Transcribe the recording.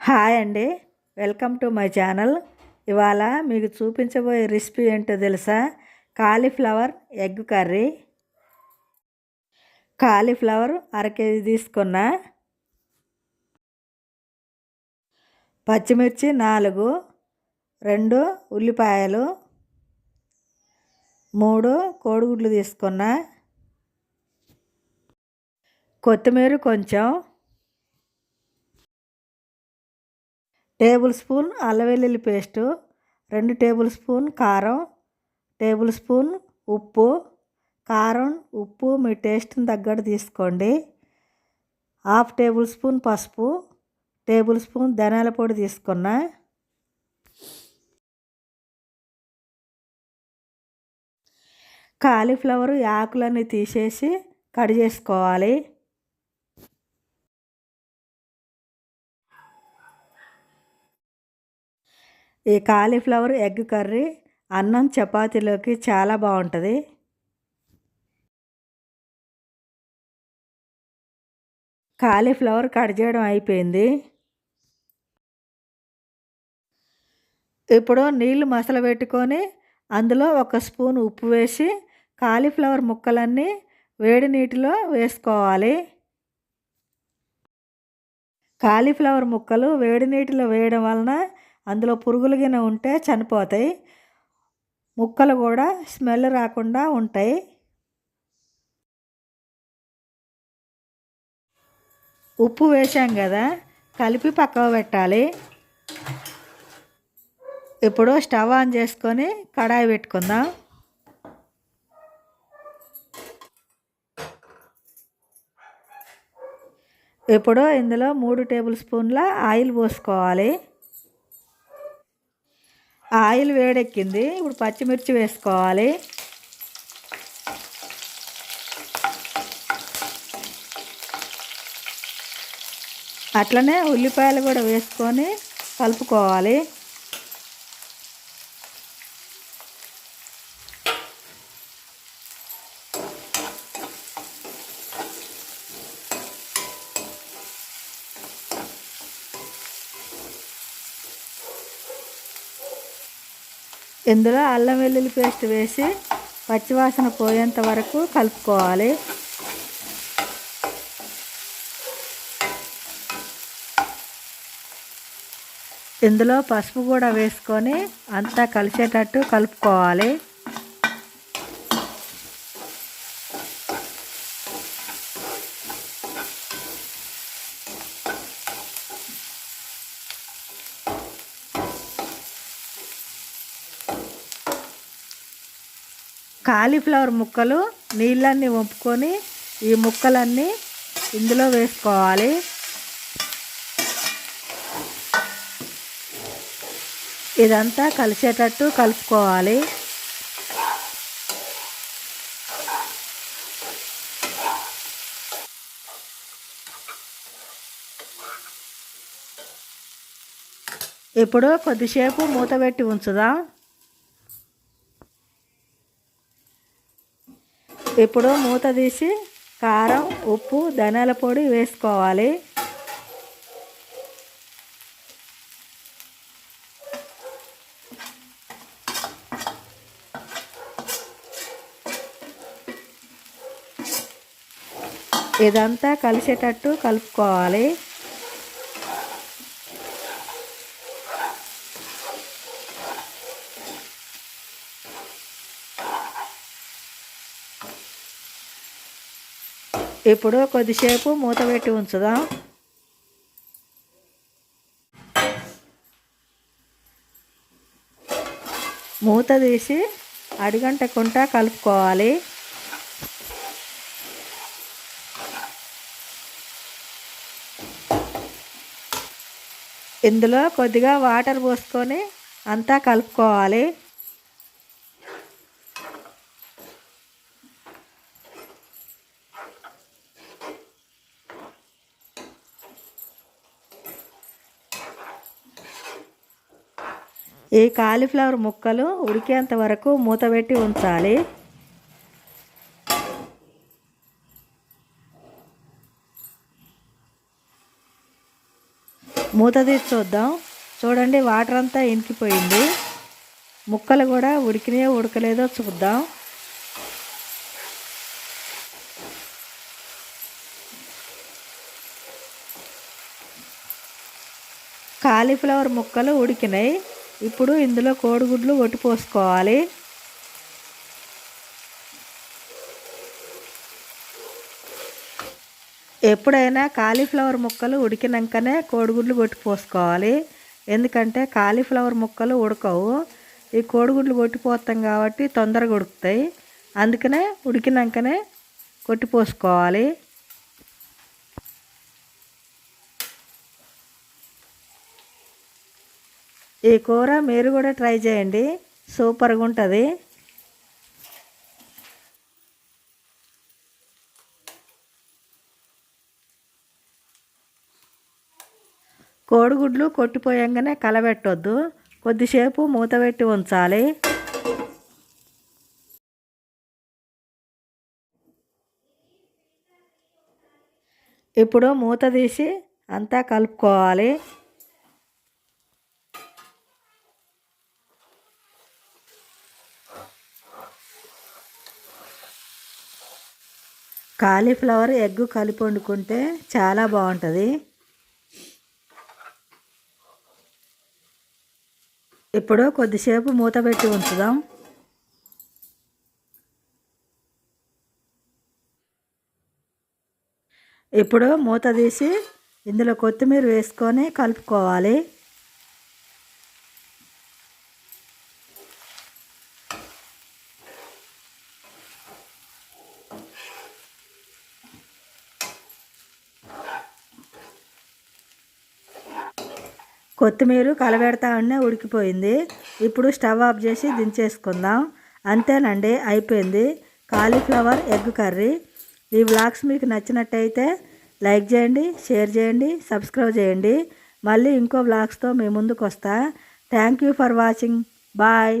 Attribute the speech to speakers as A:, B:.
A: Hi అండి. Welcome to my channel. ఇవాళ మీకు చూపించబోయే రెసిపీ ఏంటో తెలుసా? Cauliflower egg curry. కాలీఫ్లవర్ అర కేజీ తీసుకున్నా పచ్చిమిర్చి నాలుగు రెండు ఉల్లిపాయలు మూడు కోడిగుడ్లు తీసుకున్నా కొత్తిమీర కొంచెం టేబుల్ స్పూన్ అల్లవెల్లుల్లి పేస్టు రెండు టేబుల్ స్పూన్ కారం టేబుల్ స్పూన్ ఉప్పు. కారం ఉప్పు మీ టేస్ట్ని తగ్గట్టు తీసుకోండి. హాఫ్ టేబుల్ స్పూన్ పసుపు టేబుల్ స్పూన్ ధనియాల పొడి తీసుకున్నా. కాలీఫ్లవర్ ఆకులన్నీ తీసేసి కట్ చేసుకోవాలి. ఈ కాలీఫ్లవర్ ఎగ్ కర్రీ అన్నం చపాతీలోకి చాలా బాగుంటుంది. కాలీఫ్లవర్ కట్ చేయడం అయిపోయింది. ఇప్పుడు నీళ్ళు మసల పెట్టుకొని అందులో ఒక స్పూన్ ఉప్పు వేసి కాలీఫ్లవర్ ముక్కలన్నీ వేడి నీటిలో వేసుకోవాలి. కాలీఫ్లవర్ ముక్కలు వేడి నీటిలో వేయడం వలన అందులో పురుగులు గిన ఉంటే చనిపోతాయి. ముక్కలు కూడా స్మెల్ రాకుండా ఉంటాయి. ఉప్పు వేసాం కదా కలిపి పక్కకు పెట్టాలి. ఇప్పుడు స్టవ్ ఆన్ చేసుకొని కడాయి పెట్టుకుందాం. ఇప్పుడు ఇందులో మూడు టేబుల్ స్పూన్ల ఆయిల్ పోసుకోవాలి. ఆయిల్ వేడెక్కింది. ఇప్పుడు పచ్చిమిర్చి వేసుకోవాలి. అట్లనే ఉల్లిపాయలు కూడా వేసుకొని కలుపుకోవాలి. ఇందులో అల్లం వెల్లుల్లి పేస్ట్ వేసి పచ్చివాసన పోయేంత వరకు కలుపుకోవాలి. ఇందులో పసుపు కూడా వేసుకొని అంతా కలిసేటట్టు కలుపుకోవాలి. కాలీఫ్లవర్ ముక్కలు నీళ్ళన్నీ వంపుకొని ఈ ముక్కలన్నీ ఇందులో వేసుకోవాలి. ఇదంతా కలిసేటట్టు కలుపుకోవాలి. ఇప్పుడు కొద్దిసేపు మూత పెట్టి ఉంచుదాం. ఇప్పుడు మూత తీసి కారం ఉప్పు ధనియాల పొడి వేసుకోవాలి. ఇదంతా కలిసేటట్టు కలుపుకోవాలి. ఇప్పుడు కొద్దిసేపు మూత పెట్టి ఉంచుదాం. మూత తీసి అడిగంటకుండా కలుపుకోవాలి. ఇందులో కొద్దిగా వాటర్ పోసుకొని అంతా కలుపుకోవాలి. ఈ కాలీఫ్లవర్ ముక్కలు ఉడికేంత వరకు మూత పెట్టి ఉంచాలి. మూత తీసి చూద్దాం. చూడండి వాటర్ అంతా ఇంకిపోయింది ముక్కలు కూడా ఉడికినాయో ఉడకలేదో చూద్దాం. కాలీఫ్లవర్ ముక్కలు ఉడికినాయి. ఇప్పుడు ఇందులో కోడిగుడ్లు ఒట్టి పోసుకోవాలి. ఎప్పుడైనా కాలీఫ్లవర్ ముక్కలు ఉడికినాకనే కోడిగుడ్లు కొట్టి పోసుకోవాలి. ఎందుకంటే కాలీఫ్లవర్ ముక్కలు ఉడకవు. ఈ కోడిగుడ్లు కొట్టిపోతాం కాబట్టి తొందరగా ఉడుకుతాయి. అందుకనే ఉడికినాకనే కొట్టి ఈ కూర మీరు కూడా ట్రై చేయండి. సూపర్గా ఉంటుంది. కోడిగుడ్లు కొట్టిపోయంగానే కలబెట్టొద్దు. కొద్దిసేపు మూత పెట్టి ఉంచాలి. ఇప్పుడు మూత తీసి అంతా కలుపుకోవాలి. కాలీఫ్లవర్ ఎగ్ కలిపి వండుకుంటే చాలా బాగుంటుంది. ఇప్పుడు కొద్దిసేపు మూత పెట్టి ఉంచుదాం. ఇప్పుడు మూత తీసి ఇందులో కొత్తిమీర వేసుకొని కలుపుకోవాలి. కొత్తిమీర కలబెడతా ఉండే ఉడికిపోయింది. ఇప్పుడు స్టవ్ ఆఫ్ చేసి దించేసుకుందాం. అంతేనండి అయిపోయింది. Cauliflower egg curry. ఈ వ్లాగ్స్ మీకు నచ్చినట్టయితే లైక్ చేయండి షేర్ చేయండి సబ్స్క్రైబ్ చేయండి. మళ్ళీ ఇంకో వ్లాగ్స్తో మీ ముందుకు వస్తా thank you for watching. Bye.